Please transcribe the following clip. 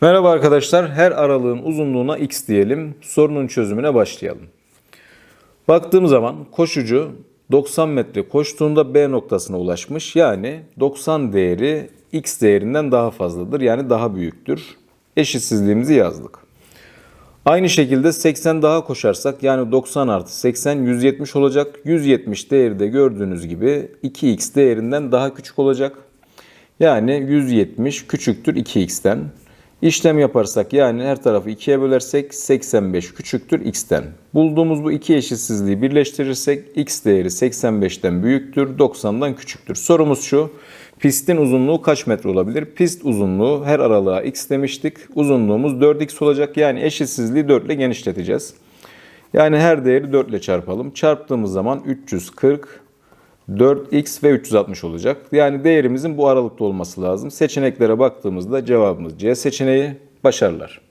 Merhaba arkadaşlar. Her aralığın uzunluğuna x diyelim. Sorunun çözümüne başlayalım. Baktığım zaman koşucu 90 metre koştuğunda B noktasına ulaşmış. Yani 90 değeri x değerinden daha fazladır. Yani daha büyüktür. Eşitsizliğimizi yazdık. Aynı şekilde 80 daha koşarsak yani 90 artı 80 170 olacak. 170 değeri de gördüğünüz gibi 2x değerinden daha küçük olacak. Yani 170 küçüktür 2x'ten. İşlem yaparsak yani her tarafı 2'ye bölersek 85 küçüktür x'ten. Bulduğumuz bu iki eşitsizliği birleştirirsek x değeri 85'ten büyüktür, 90'dan küçüktür. Sorumuz şu. Pistin uzunluğu kaç metre olabilir? Pist uzunluğu her aralığa x demiştik. Uzunluğumuz 4x olacak. Yani eşitsizliği 4 ile genişleteceğiz. Yani her değeri 4 ile çarpalım. Çarptığımız zaman 340 4x ve 360 olacak. Yani değerimizin bu aralıkta olması lazım. Seçeneklere baktığımızda cevabımız C seçeneği. Başarılar.